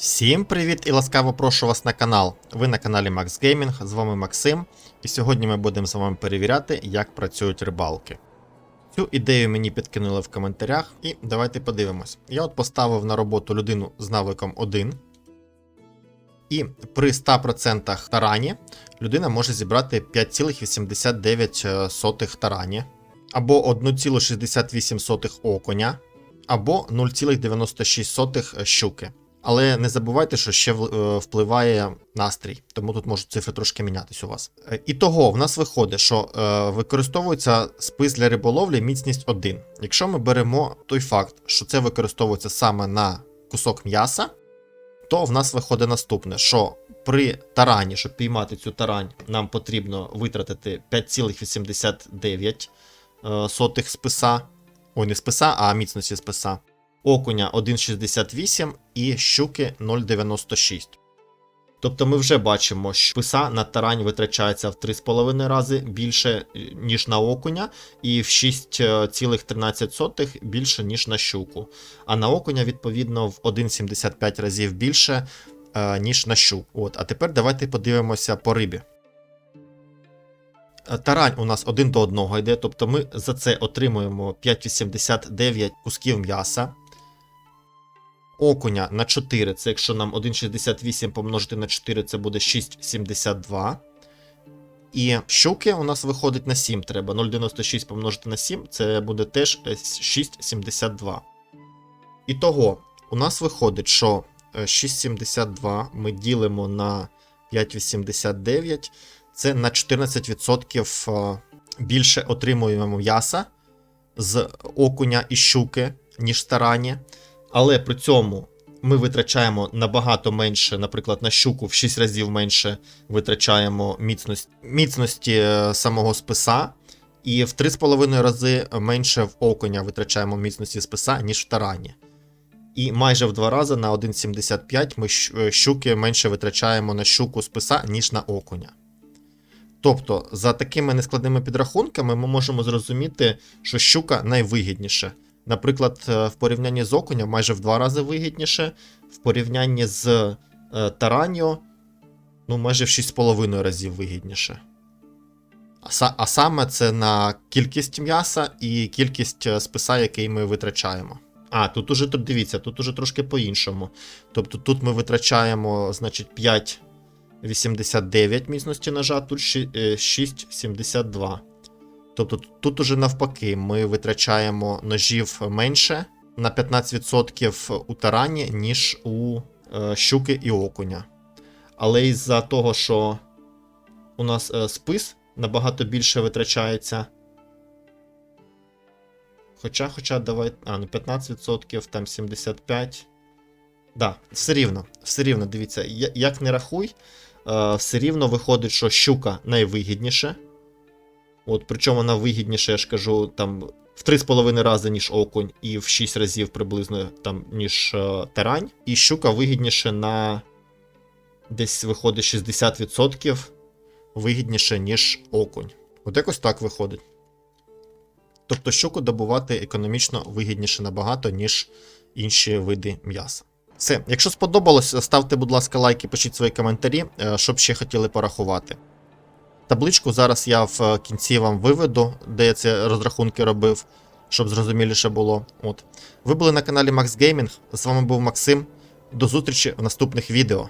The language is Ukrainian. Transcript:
Всім привіт і ласкаво прошу вас на канал. Ви на каналі Max Gaming, з вами Максим, і сьогодні ми будемо з вами перевіряти, як працюють рибалки. Цю ідею мені підкинули в коментарях, і давайте подивимось. Я от поставив на роботу людину з навиком 1. І при 100% тарані людина може зібрати 5,89 тарані, або 1,68 окуня, або 0,96 щуки. Але не забувайте, що ще е, впливає настрій, тому тут можуть цифри трошки мінятись у вас. Е, І того в нас виходить, що е, використовується спис для риболовлі міцність 1. Якщо ми беремо той факт, що це використовується саме на кусок м'яса, то в нас виходить наступне: що при тарані, щоб піймати цю тарань, нам потрібно витратити 5,89 е, сотих списа. Ой, не списа, а міцності списа окуня 1,68 і щуки 0,96. Тобто ми вже бачимо, що писа на тарань витрачається в 3,5 рази більше, е, ніж на окуня, і в 6,13 більше, ніж на щуку. А на окуня, відповідно, в 1,75 разів більше, е, ніж на щуку. От, а тепер давайте подивимося по рибі. Е, Тарань у нас один до одного йде, тобто ми за це отримуємо 5,89 кусків м'яса. Окуня на 4, це якщо нам 1,68 помножити на 4, це буде 6,72. І щуки у нас виходить на 7 треба. 0,96 помножити на 7, це буде теж е, 6,72. І того, у нас виходить, що е, 6,72 ми ділимо на 5,89, це на 14% е, більше отримуємо м'яса з окуня і щуки, ніж тарані. Але при цьому ми витрачаємо набагато менше, наприклад, на щуку в 6 разів менше витрачаємо міцності, міцності е, самого списа, і в 3,5 рази менше в окуня витрачаємо міцності списа, ніж в тарані. І майже в 2 рази на 1,75 ми е, щуки менше витрачаємо на щуку списа, ніж на окуня. Тобто, за такими нескладними підрахунками ми можемо зрозуміти, що щука найвигідніша. Наприклад, е, в порівнянні з окунем майже в два рази вигідніше, в порівнянні з е, тараньо, ну, майже в 6,5 разів вигідніше. А, са- а саме це на кількість м'яса і кількість е, списа, який ми витрачаємо. А, тут уже дивіться, тут уже трошки по-іншому. Тобто тут ми витрачаємо, значить, 5,89 міцності ножа, тут е, 6,72. Тобто тут уже навпаки, ми витрачаємо ножів менше на 15% у тарані, ніж у е, щуки і окуня. Але із-за того, що у нас е, спис набагато більше витрачається. Хоча, хоча, давай. А, ну 15%, там 75%. Да, все рівно, все рівно, дивіться, як не рахуй, е, все рівно виходить, що щука найвигідніше. От, причому вона вигідніше, я ж кажу, там в 3,5 рази, ніж окунь, і в 6 разів приблизно там, ніж е, тарань. І щука вигідніше на десь виходить 60% вигідніше, ніж окунь. От якось так виходить. Тобто щуку добувати економічно вигідніше набагато, ніж інші види м'яса. Все, якщо сподобалось, ставте, будь ласка, лайки, пишіть свої коментарі, е, щоб ще хотіли порахувати. Табличку зараз я в е, кінці вам виведу, де я ці розрахунки робив, щоб зрозуміліше було. От. Ви були на каналі Max Gaming. З вами був Максим. До зустрічі в наступних відео.